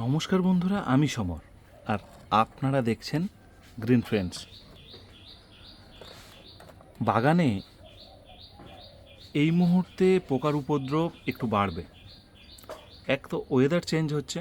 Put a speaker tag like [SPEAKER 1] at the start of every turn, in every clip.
[SPEAKER 1] নমস্কার বন্ধুরা, আমি সমর। আর আপনারা দেখছেন গ্রিন ফ্রেন্ডস বাগানে এই মুহূর্তে পোকার উপদ্রব একটু বাড়বে। এক তো ওয়েদার চেঞ্জ হচ্ছে,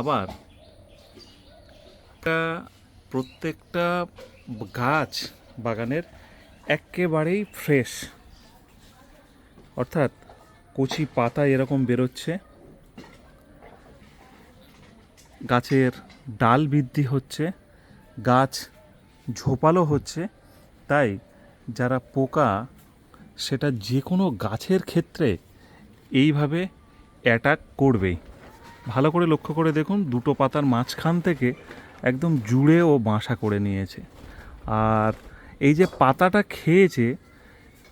[SPEAKER 1] আবার প্রত্যেকটা গাছ বাগানের একেবারেই ফ্রেশ অর্থাৎ কচি পাতা এরকম বেরোচ্ছে। গাছের ডাল বৃদ্ধি হচ্ছে, গাছ ঝোপালো হচ্ছে, তাই যারা পোকা, সেটা যে কোনো গাছের ক্ষেত্রে এইভাবে অ্যাটাক করবেই। ভালো করে লক্ষ্য করে দেখুন, দুটো পাতার মাঝখান থেকে একদম জুড়ে ও বাসা করে নিয়েছে। আর এই যে পাতাটা খেয়েছে,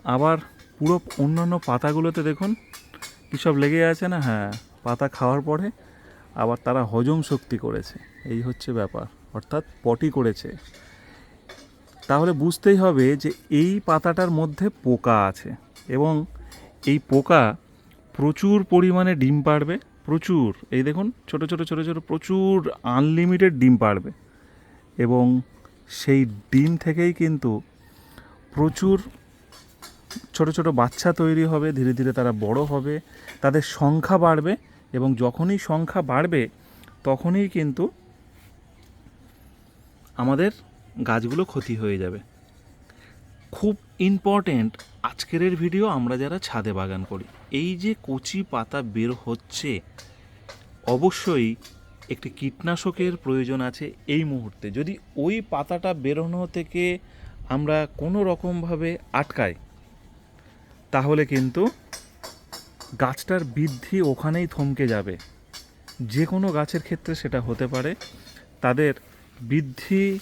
[SPEAKER 1] আবার পুরো অন্যান্য পাতাগুলোতে দেখুন, কী সব লেগে আছে না? হ্যাঁ পাতা খাওয়ার পরে আবার তারা হজম শক্তি করেছে। এই হচ্ছে ব্যাপার। অর্থাৎ পটি করেছে। তাহলে বুঝতেই হবে যে এই পাতাটার মধ্যে পোকা আছে এবং এই পোকা প্রচুর পরিমাণে ডিম পাড়বে। প্রচুর। এই দেখুন, ছোট ছোট ছোট ছোট, প্রচুর আনলিমিটেড ডিম পাড়বে। এবং সেই ডিম থেকেই কিন্তু প্রচুর ছোট ছোট বাচ্চা তৈরি হবে। ধীরে ধীরে তারা বড় হবে। তাদের সংখ্যা বাড়বে। এবং যখনই সংখ্যা বাড়বে, তখনই কিন্তু আমাদের গাছগুলো ক্ষতি হয়ে যাবে। খুব ইম্পর্টেন্ট আজকের ভিডিও আমরা যারা ছাদে বাগান করি, এই যে কচি পাতা বের হচ্ছে, অবশ্যই একটি কীটনাশকের প্রয়োজন আছে এই মুহূর্তে। যদি ওই পাতাটা বেরোনো থেকে আমরা কোনো রকমভাবে আটকাই, তাহলে কিন্তু গাছটার বৃদ্ধি ওখানেই থমকে যাবে। যে কোনো গাছের ক্ষেত্রে সেটা হতে পারে। তাদের বৃদ্ধি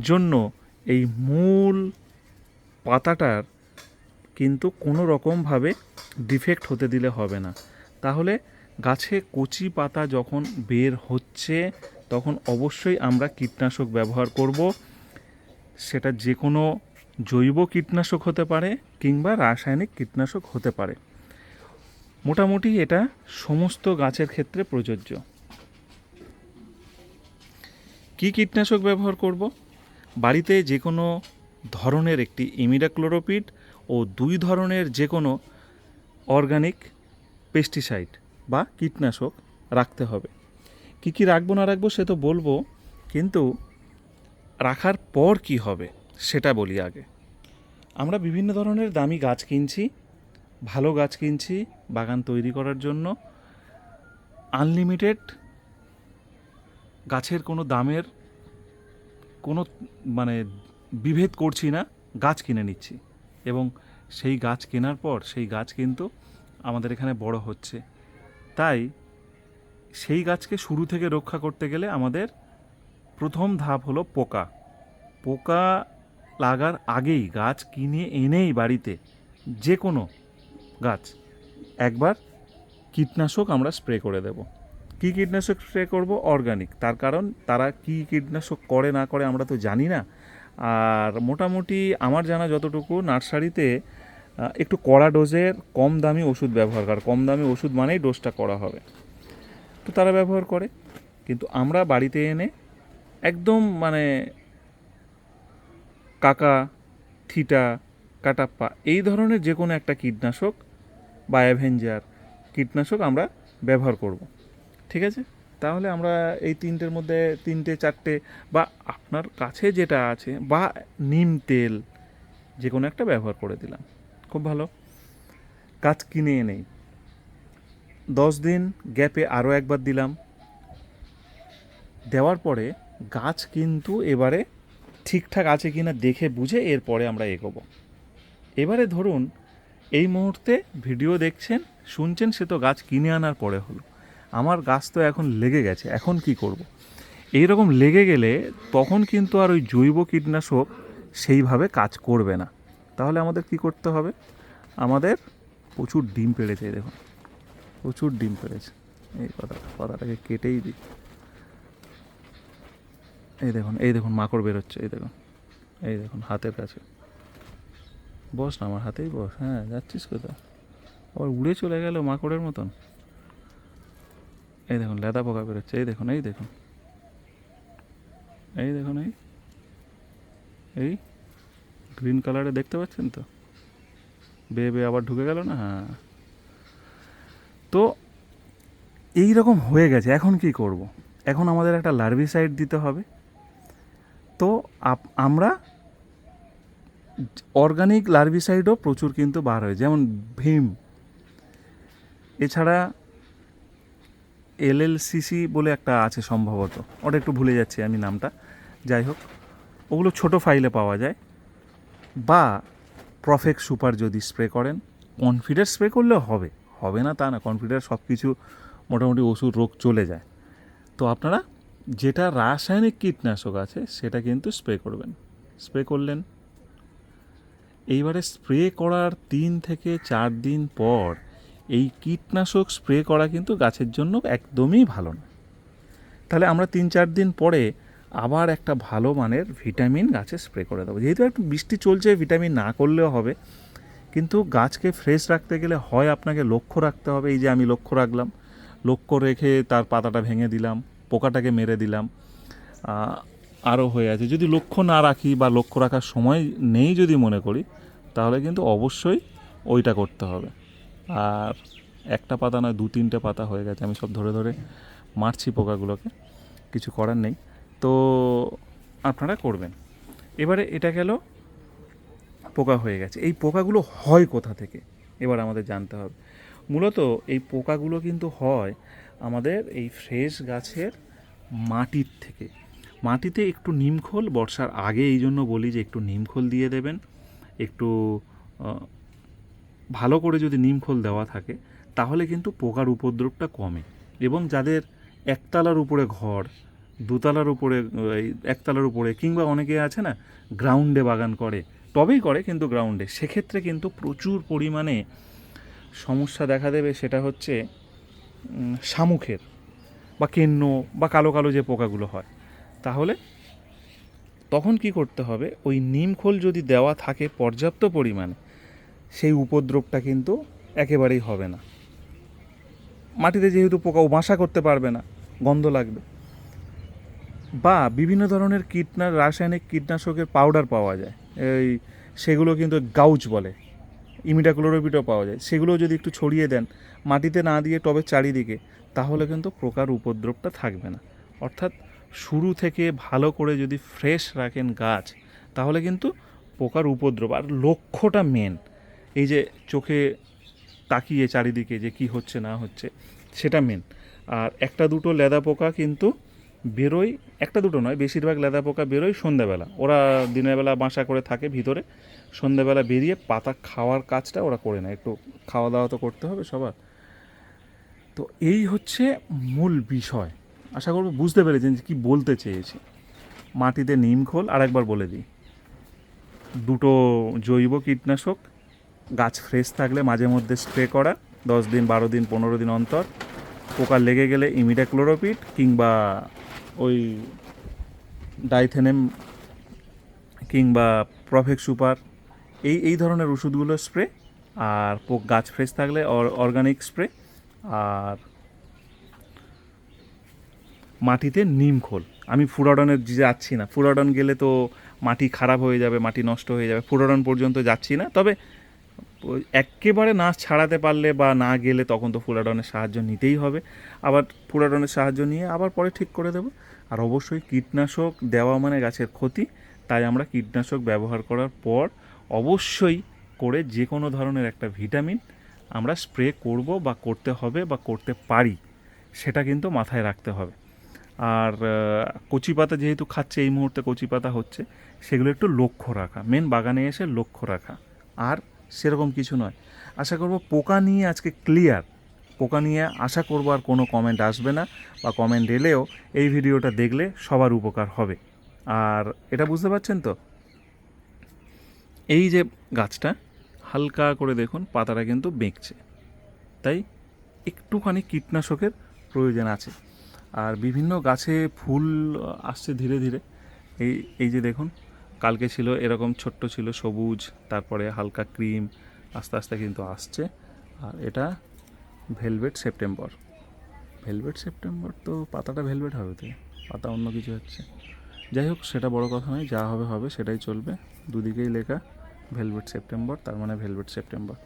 [SPEAKER 1] জন্য এই মূল পাতাটার কিন্তু কোনো রকমভাবে ডিফেক্ট হতে দিলে হবে না। তাহলে গাছে কচি পাতা যখন বের হচ্ছে, তখন অবশ্যই আমরা কীটনাশক ব্যবহার করব। সেটা যে কোনো জৈব কীটনাশক হতে পারে কিংবা রাসায়নিক কীটনাশক হতে পারে। মোটামুটি এটা সমস্ত গাছের ক্ষেত্রে প্রযোজ্য। কি কীটনাশক ব্যবহার করব? বাড়িতে যে কোনো ধরনের একটি ইমিডাক্লোরোপিড ও দুই ধরনের যে কোনো অর্গানিক পেস্টিসাইড বা কীটনাশক রাখতে হবে। কি কি রাখব না রাখব সে তো বলব, কিন্তু রাখার পর কি হবে? সেটা বলি আগে। আমরা বিভিন্ন ধরনের দামি গাছ কিনছি, ভালো গাছ কিনছি, বাগান তৈরি করার জন্য। আনলিমিটেড গাছের কোনো দামের কোনো মানে বিভেদ করছি না, গাছ কিনে নিচ্ছি। এবং সেই গাছ কেনার পর সেই গাছ কিন্তু আমাদের এখানে বড় হচ্ছে। তাই সেই গাছকে শুরু থেকে রক্ষা করতে গেলে আমাদের প্রথম ধাপ হলো পোকা। পোকা লাগার আগেই গাছ কিনে এনেই বাড়িতে যে কোনো গাছ। একবার কীটনাশক আমরা স্প্রে করে দেব। কী কীটনাশক স্প্রে করব? অর্গানিক। তার কারণ, তারা কী কীটনাশক করে, না করে আমরা তো জানি না। আর মোটামুটি আমার জানা যতটুকু, নার্সারিতে একটু কড়া ডোজের কম দামি ওষুধ ব্যবহার করে। কম দামি ওষুধ মানেই ডোজটা করা হবে। তো তারা ব্যবহার করে। কিন্তু আমরা বাড়িতে এনে একদম মানে কাকা, থিটা, কাটাপ্পা এই ধরনের যে কোনো একটা কীটনাশক বা অ্যাভেঞ্জার কীটনাশক আমরা ব্যবহার করব। ঠিক আছে? তাহলে আমরা এই তিনটের মধ্যে তিনটে, চারটে বা আপনার কাছে যেটা আছে বা নিম তেল যে কোনো একটা ব্যবহার করে দিলাম। খুব ভালো। গাছ কিনে এনেই দশ দিন গ্যাপে আরও একবার দিলাম। দেওয়ার পরে গাছ কিন্তু এবারে ঠিকঠাক আছে কি না দেখে বুঝে এরপরে আমরা এগোবো। এবারে ধরুন, এই মুহূর্তে ভিডিও দেখছেন, শুনছেন, সে তো গাছ কিনে আনার পরে হলো। আমার গাছ তো এখন লেগে গেছে, এখন কি করব। এই রকম লেগে গেলে তখন কিন্তু আর ওই জৈব কীটনাশক সেইভাবে কাজ করবে না। তাহলে আমাদের কি করতে হবে? আমাদের প্রচুর ডিম পেড়েছে দেখুন। প্রচুর ডিম পেড়েছে। এই কথাটা কথাটাকে কেটেই দিই। এই দেখুন এই দেখুন মাকড় বেরোচ্ছে, এই দেখুন এই দেখুন হাতের কাছে। বস না, আমার হাতেই বস হ্যাঁ যাচ্ছিস কোথায়? আবার উড়ে চলে গেল মাকড়ের মতন। এই দেখুন, লেদা পোকা বেরোচ্ছে, এই দেখুন এই দেখুন। এই দেখুন, এই এই গ্রিন কালারে দেখতে পাচ্ছেন তো? বেয়ে বেয়ে আবার ঢুকে গেল না? হ্যাঁ। তো এই রকম হয়ে গেছে, এখন কি করব? এখন আমাদের একটা লার্ভিসাইড দিতে হবে। তো আমরা অর্গানিক লার্ভিসাইডও প্রচুর কিন্তু বার হয়, যেমন ভীম। এছাড়া এলএলসিসি বলে একটা আছে সম্ভবত। ওটা একটু ভুলে যাচ্ছি আমি নামটা। যাই হোক, ওগুলো ছোট ফাইলে পাওয়া যায়। বা প্রফেক্ট সুপার যদি স্প্রে করেন কনফিডেন্স স্প্রে করলেও হবে। হবে না তা না কনফিডেন্স সব কিছু মোটামুটি ওষুধ রোগ চলে যায়। তো আপনারা যেটা রাসায়নিক কীটনাশক আছে, সেটা কিন্তু স্প্রে করবেন। স্প্রে করলেন। এইবারে স্প্রে করার তিন থেকে চার দিন পর এই কীটনাশক স্প্রে করা কিন্তু গাছের জন্য একদমই ভালো না। তাহলে আমরা তিন চার দিন পরে আবার একটা ভালো মানের ভিটামিন গাছে স্প্রে করে দেবো। যেহেতু একটু বৃষ্টি চলছে, ভিটামিন না করলেও হবে। কিন্তু গাছকে ফ্রেশ রাখতে গেলে হয় আপনাকে লক্ষ্য রাখতে হবে। এই যে আমি লক্ষ্য রাখলাম, লক্ষ্য রেখে তার পাতাটা ভেঙে দিলাম। পোকাটাকে মেরে দিলাম। আরও হয়ে আছে। যদি লক্ষ্য না রাখি বা লক্ষ্য রাখার সময় নেই যদি মনে করি, তাহলে কিন্তু অবশ্যই ওইটা করতে হবে। আর একটা পাতা নয়, দু তিনটে পাতা হয়ে গেছে। আমি সব ধরে ধরে মারছি পোকাগুলোকে। কিছু করার নেই। তো আপনারা করবেন। এবারে এটা গেল, পোকা হয়ে গেছে। এই পোকাগুলো হয় কোথা থেকে? এবার আমাদের জানতে হবে। মূলত এই পোকাগুলো কিন্তু হয় আমাদের এই ফ্রেশ গাছের মাটির থেকে। মাটিতে একটু নিমখোল বর্ষার আগে এই জন্য বলি যে একটু নিমখোল দিয়ে দেবেন। একটু ভালো করে যদি নিমখোল দেওয়া থাকে, তাহলে কিন্তু পোকার উপদ্রবটা কমে। এবং যাদের একতলার উপরে ঘর, দোতলার উপরে একতলার উপরে কিংবা অনেকে আছে না গ্রাউন্ডে বাগান করে, তবেই করে কিন্তু গ্রাউন্ডে সেক্ষেত্রে কিন্তু প্রচুর পরিমাণে সমস্যা দেখা দেবে, সেটা হচ্ছে শামুখের বা কেন্ন বা কালো কালো যে পোকাগুলো হয়, তাহলে তখন কি করতে হবে? ওই নিমখোল যদি দেওয়া থাকে পর্যাপ্ত পরিমাণে, সেই উপদ্রবটা কিন্তু একেবারেই হবে না। মাটিতে যেহেতু পোকা ও বাসা করতে পারবে না, গন্ধ লাগবে। বা বিভিন্ন ধরনের কীটনা, রাসায়নিক কীটনাশকের পাউডার পাওয়া যায়। এই সেগুলো কিন্তু গাউচ বলে। ইমিডাক্লোরোপিটও পাওয়া যায়। সেগুলো যদি একটু ছড়িয়ে দেন, মাটিতে না দিয়ে টবের চারিদিকে, তাহলে কিন্তু পোকার উপদ্রবটা থাকবে না। অর্থাৎ শুরু থেকে ভালো করে যদি ফ্রেশ রাখেন গাছ, তাহলে কিন্তু পোকার উপদ্রব। আর লক্ষ্যটা মেন এই যে চোখে তাকিয়ে চারিদিকে যে কি হচ্ছে না হচ্ছে, সেটা মেন আর একটা দুটো লেদা পোকা কিন্তু বেরোয়, একটা দুটো নয়, বেশিরভাগ লেদা পোকা বেরোয় সন্ধ্যাবেলা। ওরা দিনের বেলা বাসা করে থাকে ভিতরে, সন্ধ্যাবেলা বেরিয়ে পাতা খাওয়ার কাজটা ওরা করে না একটু খাওয়া দাওয়া তো করতে হবে সবার। তো এই হচ্ছে মূল বিষয়। আশা করব বুঝতে পেরেছেন যে কী বলতে চেয়েছি। মাটিতে নিম খোল আরেকবার বলে দিই। দুটো জৈব কীটনাশক, গাছ ফ্রেশ থাকলে মাঝে মধ্যে স্প্রে করা, দশ দিন, বারো দিন, পনেরো দিন অন্তর। পোকা লেগে গেলে ইমিডাক্লোরোপিড কিংবা ওই ডাইথেনেম কিংবা প্রফেক্ট সুপার, এই এই ধরনের ওষুধগুলো স্প্রে, আর পোক গাছ ফ্রেশ থাকলে অর্গানিক স্প্রে, আর মাটিতে নিম খোল। আমি ফুরাডনের যাচ্ছি না, ফুরাডন গেলে তো মাটি খারাপ হয়ে যাবে, মাটি নষ্ট হয়ে যাবে, ফুরাডন পর্যন্ত যাচ্ছি না। তবে একেবারে না ছাড়াতে পারলে বা না গেলে তখন তো ফুরাডনের সাহায্য নিতেই হবে। আবার ফুলাডনের সাহায্য নিয়ে আবার পরে ঠিক করে দেবো। আর অবশ্যই কীটনাশক দেওয়া মানে গাছের ক্ষতি, তাই আমরা কীটনাশক ব্যবহার করার পর অবশ্যই করে যে কোনো ধরনের একটা ভিটামিন আমরা স্প্রে করব বা করতে হবে বা করতে পারি, সেটা কিন্তু মাথায় রাখতে হবে। আর কচি পাতা যেহেতু খাচ্ছে, এই মুহূর্তে কচি পাতা হচ্ছে, সেগুলো একটু লক্ষ্য রাখা মেন বাগানে এসে লক্ষ্য রাখা। আর সেরকম কিছু নয়। আশা করব পোকা নিয়ে আজকে ক্লিয়ার পোকা নিয়ে আশা করব আর কোনো কমেন্ট আসবে না বা কমেন্ট এলেও এই ভিডিওটা দেখলে সবার উপকার হবে। আর এটা বুঝতে পারছেন তো? এই যে গাছটা, হালকা করে দেখুন, পাতাটা কিন্তু বেঁকছে। তাই একটুখানি কীটনাশকের প্রয়োজন আছে। আর বিভিন্ন গাছে ফুল আসছে ধীরে ধীরে। এই এই যে দেখুন কালকে ছিল এরকম ছোট্ট ছিল সবুজ, তারপরে হালকা ক্রিম, আস্তে আস্তে কিন্তু আসছে। আর এটা ভেলভেট সেপ্টেম্বর। ভেলভেট সেপ্টেম্বর তো পাতাটা ভেলভেট হবে তো, পাতা অন্য কিছু হচ্ছে। যাই হোক, সেটা বড় কথা নয়, যা হবে হবে, সেটাই চলবে। দুদিকেই লেখা, ভেলভেট সেপ্টেম্বর, তার মানে ভেলভেট সেপ্টেম্বর।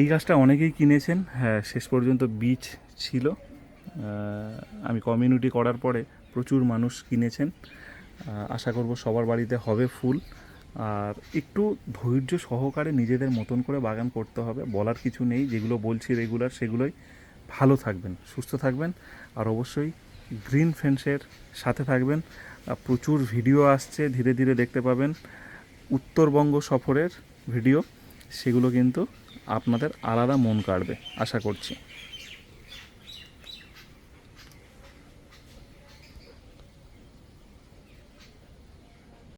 [SPEAKER 1] এই গাছটা অনেকেই কিনেছেন হ্যাঁ শেষ পর্যন্ত বীজ ছিল। আমি কমিউনিটি করার পরে প্রচুর মানুষ কিনেছেন। আশা করব সবার বাড়িতে হবে ফুল। আর একটু ধৈর্য সহকারে নিজেদের মতন করে বাগান করতে হবে। বলার কিছু নেই, যেগুলো বলছি রেগুলার সেগুলোই ভালো থাকবেন, সুস্থ থাকবেন। আর অবশ্যই গ্রিন ফেন্সের সাথে থাকবেন। প্রচুর ভিডিও আসছে, ধীরে ধীরে দেখতে পাবেন। উত্তরবঙ্গ সফরের ভিডিও, সেগুলো কিন্তু আপনাদের আলাদা মন কাড়বে, আশা করছি।